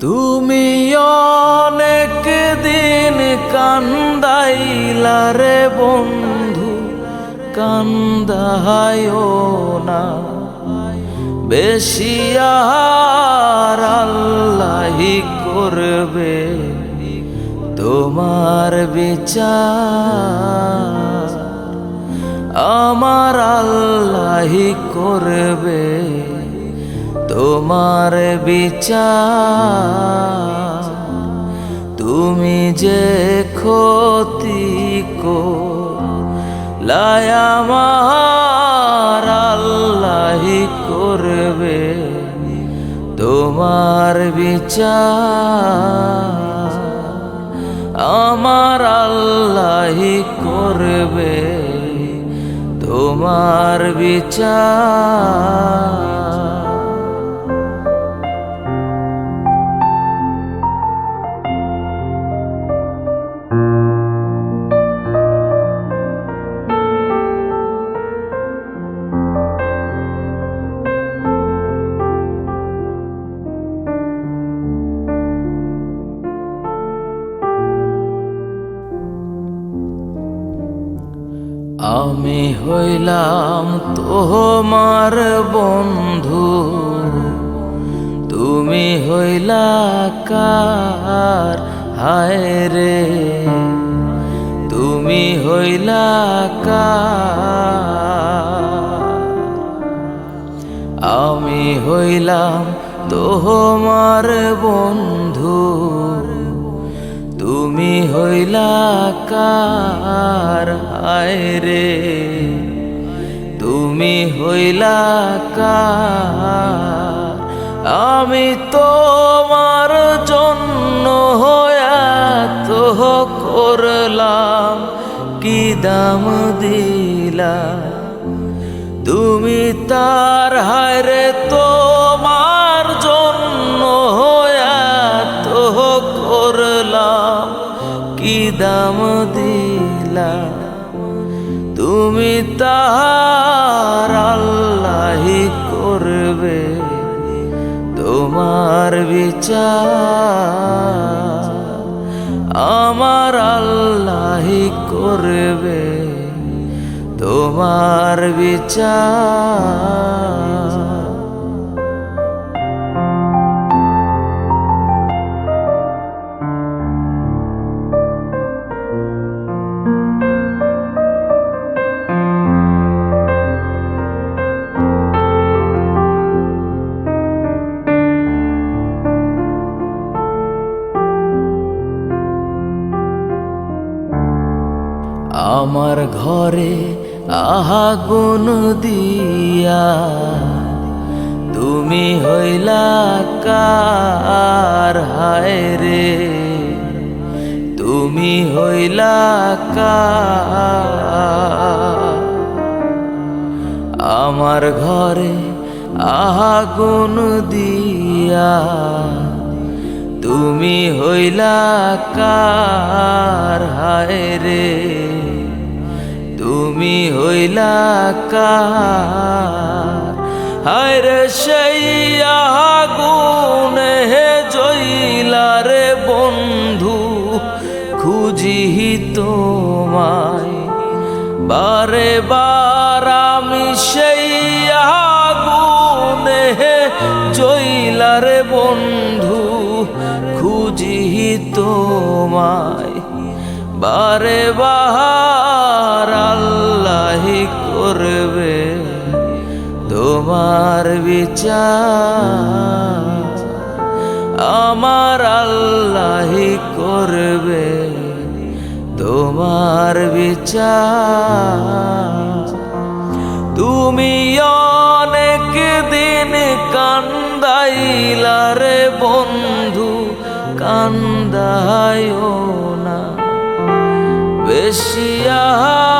তুমি অনেক দিন কান্দাইলা রে বন্ধু কান্দাহায়ও না। বেশি আল্লাহি করবে। তোমার বিচার আমার আল্লাহি করবে। তোমার বিচার। তুমি যে ক্ষতি কো লায়ামার আল্লাহি করবে। তোমার বিচার আমার, আল্লাহি করবে। তোমার বিচার আমি হইলাম তোমার বন্ধু। তুমি হইলা কার? হায় রে। তুমি হইলা আমি হইলাম তোমার বন্ধু। তুমি হইলা কার? হায় রে। তুমি হইলা কার? আমি তোমার জন্য হয়া তো করলাম। কি দাম দিলা? তুমি তার হায়রে তোমার কি দাম দিলা? তুমি তার আল্লাহি করবে তোমার বিচার। আমার আল্লাহি করবে তোমার বিচার। আমার ঘরে আগুন দিয়া। তুমি হইলা কার হায় রে? তুমি হইলা আমার ঘরে আগুন দিয়া। তুমি হইলা কার হায় রে? তুমি হইলা কার? হায় রে সেই হে জইলা রে বন্ধু খুঁজি তোমায়। বারে বার আমি সেই আগুনে জইলা রে বন্ধু খুঁজি তোমায়। বারে আল্লাহি করবে তোমার বিচার। আমার আল্লাহি করবে তোমার বিচার। তুমি অনেক দিন কান্দাইলা রে বন্ধু কান্দায়ও না। বেশি আর আল্লাহি